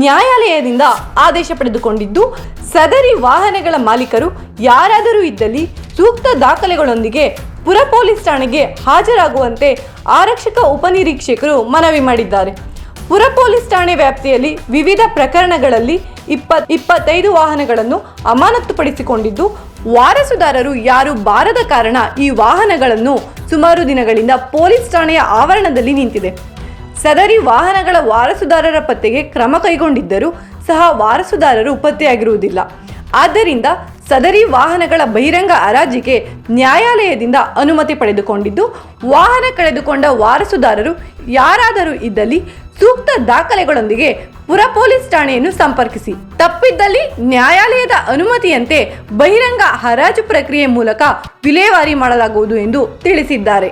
ನ್ಯಾಯಾಲಯದಿಂದ ಆದೇಶ ಪಡೆದುಕೊಂಡಿದ್ದು, ಸದರಿ ವಾಹನಗಳ ಮಾಲೀಕರು ಯಾರಾದರೂ ಇದ್ದಲ್ಲಿ ಸೂಕ್ತ ದಾಖಲೆಗಳೊಂದಿಗೆ ಪುರ ಪೊಲೀಸ್ ಠಾಣೆಗೆ ಹಾಜರಾಗುವಂತೆ ಆರಕ್ಷಕ ಉಪನಿರೀಕ್ಷಕರು ಮನವಿ ಮಾಡಿದ್ದಾರೆ. ಪುರ ಪೊಲೀಸ್ ಠಾಣೆ ವ್ಯಾಪ್ತಿಯಲ್ಲಿ ವಿವಿಧ ಪ್ರಕರಣಗಳಲ್ಲಿ ಇಪ್ಪತ್, ಇಪ್ಪತ್ತೈದು ವಾಹನಗಳನ್ನು ಅಮಾನತುಪಡಿಸಿಕೊಂಡಿದ್ದು, ವಾರಸುದಾರರು ಯಾರು ಬಾರದ ಕಾರಣ ಈ ವಾಹನಗಳನ್ನು ಸುಮಾರು ದಿನಗಳಿಂದ ಪೊಲೀಸ್ ಠಾಣೆಯ ಆವರಣದಲ್ಲಿ ನಿಂತಿದೆ. ಸದರಿ ವಾಹನಗಳ ವಾರಸುದಾರರ ಪತ್ತೆಗೆ ಕ್ರಮ ಕೈಗೊಂಡಿದ್ದರೂ ಸಹ ವಾರಸುದಾರರು ಪತ್ತೆಯಾಗಿರುವುದಿಲ್ಲ ಆದ್ದರಿಂದ ಸದರಿ ವಾಹನಗಳ ಬಹಿರಂಗ ಹರಾಜಿಗೆ ನ್ಯಾಯಾಲಯದಿಂದ ಅನುಮತಿ ಪಡೆದುಕೊಂಡಿದ್ದು, ವಾಹನ ಕಳೆದುಕೊಂಡ ವಾರಸುದಾರರು ಯಾರಾದರೂ ಇದ್ದಲ್ಲಿ ಸೂಕ್ತ ದಾಖಲೆಗಳೊಂದಿಗೆ ಪುರ ಪೊಲೀಸ್ ಠಾಣೆಯನ್ನು ಸಂಪರ್ಕಿಸಿ. ತಪ್ಪಿದ್ದಲ್ಲಿ ನ್ಯಾಯಾಲಯದ ಅನುಮತಿಯಂತೆ ಬಹಿರಂಗ ಹರಾಜು ಪ್ರಕ್ರಿಯೆ ಮೂಲಕ ವಿಲೇವಾರಿ ಮಾಡಲಾಗುವುದು ಎಂದು ತಿಳಿಸಿದ್ದಾರೆ.